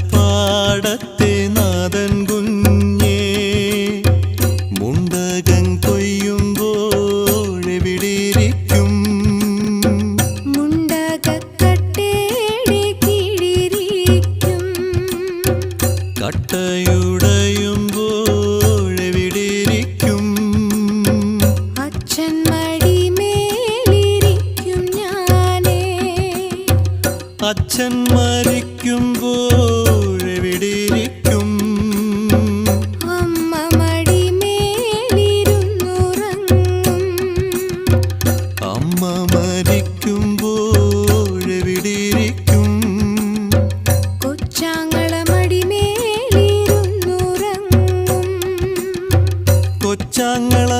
മുണ്ടകപ്പാടത്തെ നാദൻ കുഞ്ഞേ മുണ്ടകം കൊയ്യുമ്പോഴെവിടിരിക്കും? മുണ്ടകക്കട്ടേടെ അച്ഛൻ മരിക്കുമ്പോഴെവിടെയിരിക്കും അമ്മ അമ്മ കൊച്ചാങ്ങള മടിമേലിരുന്നുറങ്ങും. കൊച്ചാങ്ങള